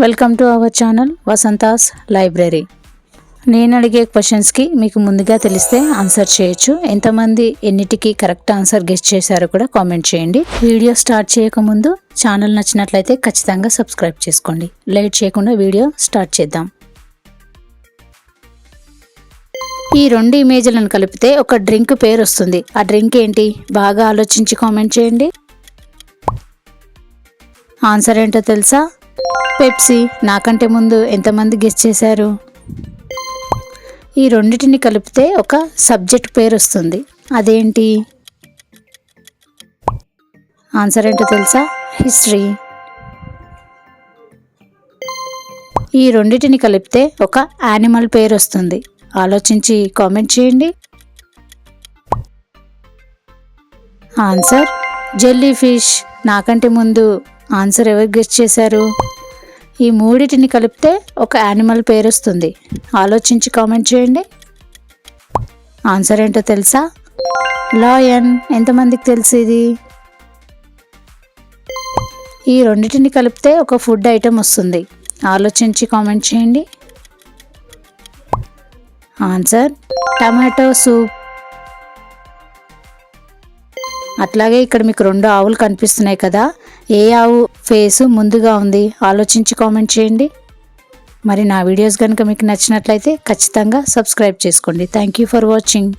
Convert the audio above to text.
Welcome to our channel Vasantha's library నేను అడిగే క్వశ్చన్స్కి మీకు ముందుగా తెలిస్తే ఆన్సర్ చేయొచ్చు. ఎంతమంది ఎన్నిటికి కరెక్ట్ ఆన్సర్ గెస్ట్ చేశారో కూడా కామెంట్ చేయండి. వీడియో స్టార్ట్ చేయకముందు ఛానల్ నచ్చినట్లయితే ఖచ్చితంగా సబ్స్క్రైబ్ చేసుకోండి. లేట్ చేయకుండా వీడియో స్టార్ట్ చేద్దాం. ఈ రెండు ఇమేజ్లను కలిపితే ఒక డ్రింక్ పేరు వస్తుంది. ఆ డ్రింక్ ఏంటి? బాగా ఆలోచించి కామెంట్ చేయండి. ఆన్సర్ ఏంటో తెలుసా? పెప్సీ నాకంటే ముందు ఎంతమంది గెస్ట్ చేశారు? ఈ రెండిటిని కలిపితే ఒక సబ్జెక్ట్ పేరు వస్తుంది అదేంటి? ఆన్సర్ ఏంటో తెలుసా? హిస్టరీ. ఈ రెండిటిని కలిపితే ఒక యానిమల్ పేరు వస్తుంది ఆలోచించి కామెంట్ చేయండి. ఆన్సర్ జెల్లీ ఫిష్ నాకంటే ముందు ఆన్సర్ ఎవరు గెస్ట్ చేశారు? ఈ మూడిటిని కలిపితే ఒక యానిమల్ పేరు వస్తుంది ఆలోచించి కామెంట్ చేయండి. ఆన్సర్ ఏంటో తెలుసా? లాయన్ ఎంతమందికి తెలుసు ఇది? ఈ రెండింటిని కలిపితే ఒక ఫుడ్ ఐటెం వస్తుంది. ఆలోచించి కామెంట్ చేయండి. Answer tomato soup. అట్లాగే ఇక్కడ మీకు రెండు ఆవులు కనిపిస్తున్నాయి కదా. ఏ ఆవు ఫేసు ముందుగా ఉంది? ఆలోచించి కామెంట్ చేయండి. మరి నా వీడియోస్ కనుక మీకు నచ్చినట్లయితే ఖచ్చితంగా సబ్స్క్రైబ్ చేసుకోండి. Thank you for watching